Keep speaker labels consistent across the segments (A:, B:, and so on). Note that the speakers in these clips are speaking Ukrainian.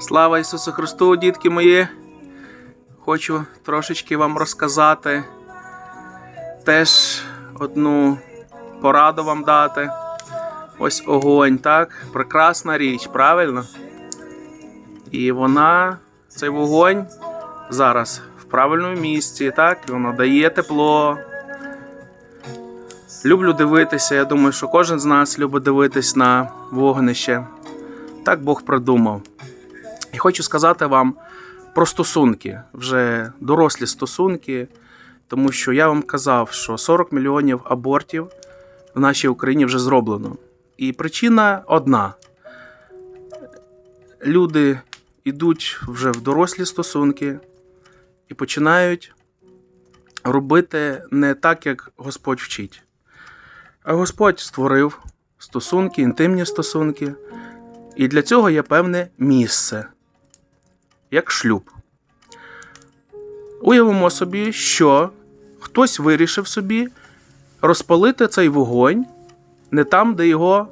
A: Слава Ісусу Христу, дітки мої! Хочу трошечки вам розказати. Теж одну пораду вам дати. Ось огонь, так? Прекрасна річ, правильно? І вона, цей вогонь зараз в правильному місці, так? Воно дає тепло. Люблю дивитися. Я думаю, що кожен з нас любить дивитись на вогнище. Так Бог придумав. І хочу сказати вам про стосунки, вже дорослі стосунки, тому що я вам казав, що 40 мільйонів абортів в нашій Україні вже зроблено. І причина одна: люди йдуть вже в дорослі стосунки і починають робити не так, як Господь вчить. А Господь створив стосунки, інтимні стосунки, і для цього є певне місце, як шлюб. Уявимо собі, що хтось вирішив собі розпалити цей вогонь не там, де його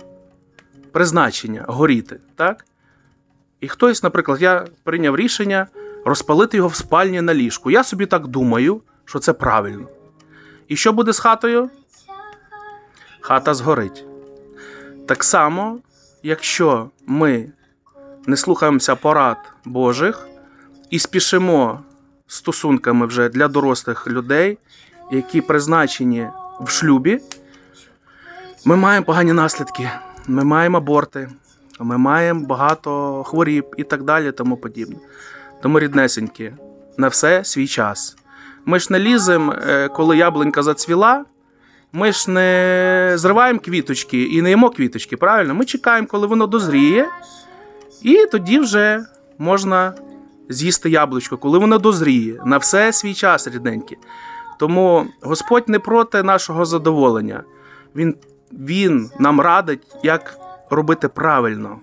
A: призначення горіти. Так? І хтось, наприклад, я прийняв рішення розпалити його в спальні на ліжку. Я собі так думаю, що це правильно. І що буде з хатою? Хата згорить. Так само, якщо ми не слухаємося порад Божих і спішимо стосунками вже для дорослих людей, які призначені в шлюбі, ми маємо погані наслідки, ми маємо аборти, ми маємо багато хворіб і так далі, тому подібне. Тому ріднесенькі, на все свій час. Ми ж не ліземо, е, коли яблунька зацвіла. Ми ж не зриваємо квіточки і не їмо квіточки, правильно? Ми чекаємо, коли воно дозріє, і тоді вже можна з'їсти яблучко, коли воно дозріє. На все свій час, рідненькі. Тому Господь не проти нашого задоволення. Він, він нам радить, як робити правильно.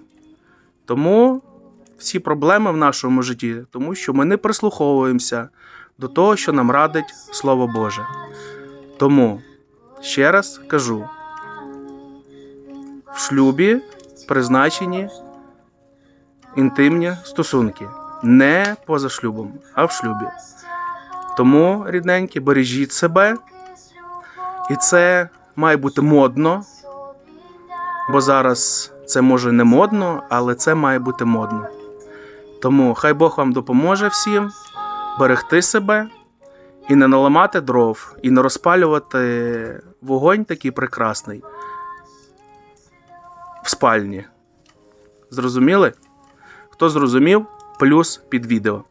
A: Тому всі проблеми в нашому житті, тому що ми не прислуховуємося до того, що нам радить Слово Боже. Тому ще раз кажу: в шлюбі призначені інтимні стосунки. Не поза шлюбом, а в шлюбі. Тому, рідненькі, бережіть себе. І це має бути модно. Бо зараз це може не модно, але це має бути модно. Тому хай Бог вам допоможе всім берегти себе і не наламати дров, і не розпалювати вогонь такий прекрасний в спальні. Зрозуміли? Хто зрозумів, плюс під відео.